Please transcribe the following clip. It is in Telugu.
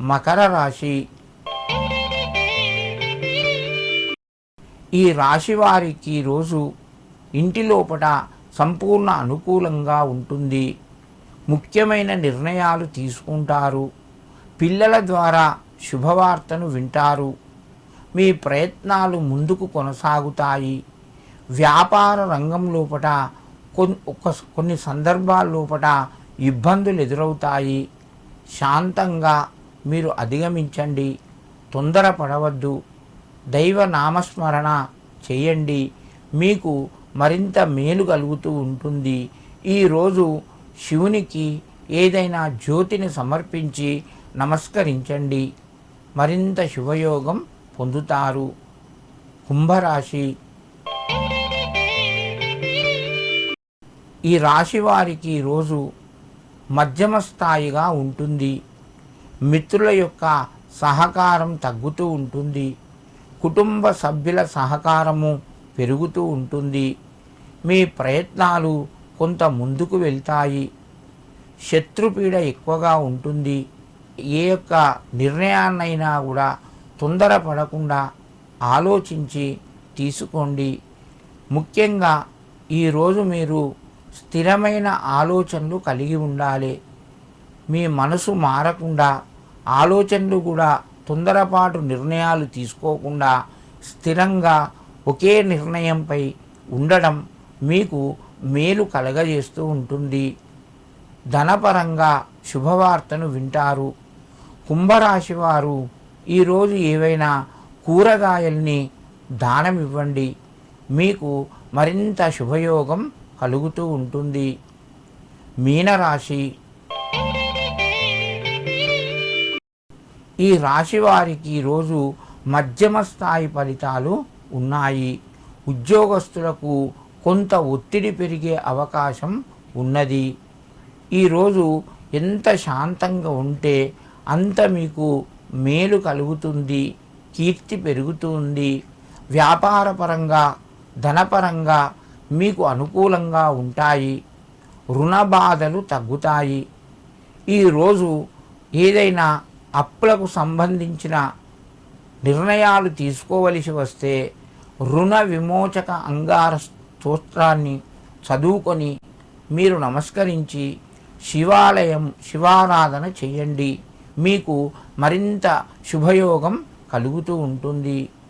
మకర రాశి. ఈ రాశి వారికి రోజు ఇంటి లోపల సంపూర్ణ అనుకూలంగా ఉంటుంది. ముఖ్యమైన నిర్ణయాలు తీసుకుంటారు. పిల్లల ద్వారా శుభవార్తను వింటారు. మీ ప్రయత్నాలు ముందుకు కొనసాగుతాయి. వ్యాపార రంగం లోపల ఒక కొన్ని సందర్భాల లోపల ఇబ్బందులు ఎదురవుతాయి. శాంతంగా మీరు అధిగమించండి. తొందరపడవద్దు దైవ నామస్మరణ చేయండి. మీకు మరింత మేలు కలుగుతూ ఉంటుంది. ఈరోజు శివునికి ఏదైనా జ్యోతిని సమర్పించి నమస్కరించండి. మరింత శుభయోగం పొందుతారు. కుంభరాశి. ఈ రాశి వారికి రోజు మధ్యమ స్థాయిగా ఉంటుంది. మిత్రుల యొక్క సహకారం తగ్గుతూ ఉంటుంది. కుటుంబ సభ్యుల సహకారము పెరుగుతూ ఉంటుంది. మీ ప్రయత్నాలు కొంత ముందుకు వెళ్తాయి. శత్రుపీడ ఎక్కువగా ఉంటుంది. ఏ యొక్క నిర్ణయాన్నైనా కూడా తొందరపడకుండా ఆలోచించి తీసుకోండి. ముఖ్యంగా ఈరోజు మీరు స్థిరమైన ఆలోచనలు కలిగి ఉండాలి. మీ మనసు మారకుండా ఆలోచనలు కూడా తొందరపాటు నిర్ణయాలు తీసుకోకుండా స్థిరంగా ఒకే నిర్ణయంపై ఉండడం మీకు మేలు కలగజేస్తూ ఉంటుంది. ధనపరంగా శుభవార్తను వింటారు. కుంభరాశి వారు ఈరోజు ఏవైనా కూరగాయల్ని దానం ఇవ్వండి మీకు మరింత శుభయోగం కలుగుతూ ఉంటుంది. మీనరాశి ఈ రాశి వారికి ఈరోజు మధ్యమ స్థాయి ఫలితాలు ఉన్నాయి. ఉద్యోగస్తులకు కొంత ఒత్తిడి పెరిగే అవకాశం ఉన్నది. ఈరోజు ఎంత శాంతంగా ఉంటే అంత మీకు మేలు కలుగుతుంది కీర్తి పెరుగుతుంది. వ్యాపారపరంగా ధనపరంగా మీకు అనుకూలంగా ఉంటాయి. రుణ బాధలు తగ్గుతాయి. ఈరోజు ఏదైనా అప్పులకు సంబంధించిన నిర్ణయాలు తీసుకోవలసి వస్తే రుణ విమోచక అంగార స్తోత్రాన్ని చదువుకొని మీరు నమస్కరించి శివాలయం శివారాధన చేయండి. మీకు మరింత శుభయోగం కలుగుతూ ఉంటుంది.